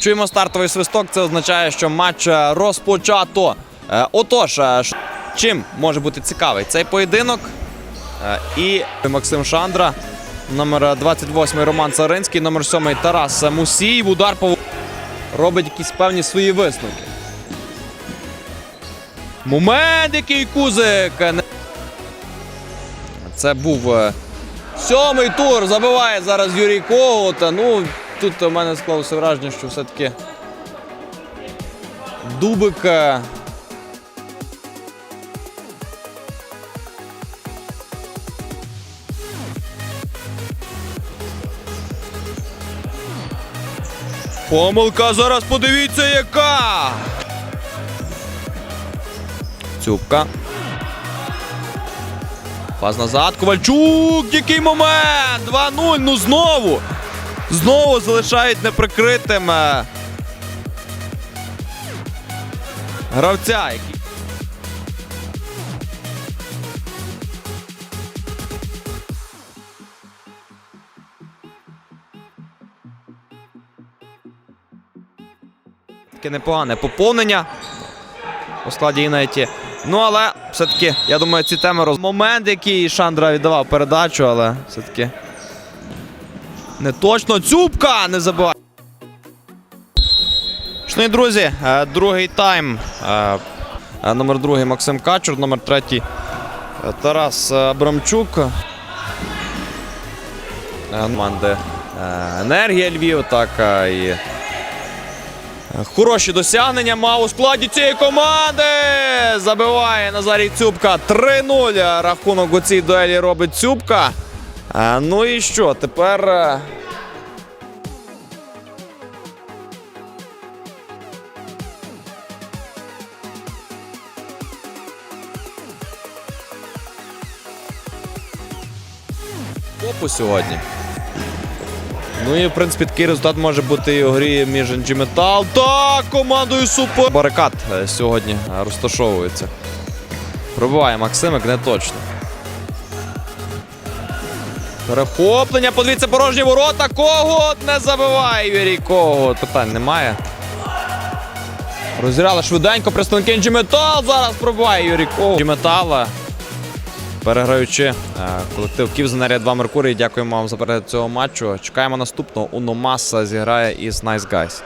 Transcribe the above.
Чуємо стартовий свисток. Це означає, що матч е, розпочато. Е, Отож, е, чим може бути цікавий цей поєдинок? І Максим Шандра, номер 28 Роман Царинський, номер 7 Тарас Мусій. Удар по робить якісь певні свої висновки. Момент, який кузик. Це був сьомий тур. Забиває зараз Юрій Когут. Ну, тут у мене склалося враження, що все-таки Дубик. е, Помилка зараз подивіться, яка. Цюбка. Пас назад. Ковальчук. Який момент! 2-0. Ну знову. Знову залишають неприкритим. е, Гравця. який- Таке непогане поповнення у складі Інеті. Ну, але все-таки, я думаю, ці теми роз... Момент, який Шандра віддавав передачу, але все-таки не точно. Цюбка не забиває. Шановні друзі, е, другий тайм. Е, е, Номер другий Максим Качур, номер третій Тарас Абрамчук. Команди Енергія Львів, так і Хороші досягнення мав у складі цієї команди. Забиває Назарій Цюбка. 3-0. Рахунок у цій дуелі робить Цюбка. А, ну і що? Тепер. е, Копу сьогодні. Ну і в принципі такий результат може бути і у грі між NG Metal та командою Супер. Барикад е, сьогодні е, розташовується. Пробиває Максимик, не точно. Перехоплення, подивіться, порожні ворота. Когот не забиває Юрій Когот. Питань немає. Розіграли швиденько представники Metal. Зараз пробиває Юрій. NG Metal, переграючи е, колектив Київзенерія 2 Меркурій. Дякуємо вам за перегляд цього матчу. Чекаємо наступного. Уномаса зіграє із Nice Guys.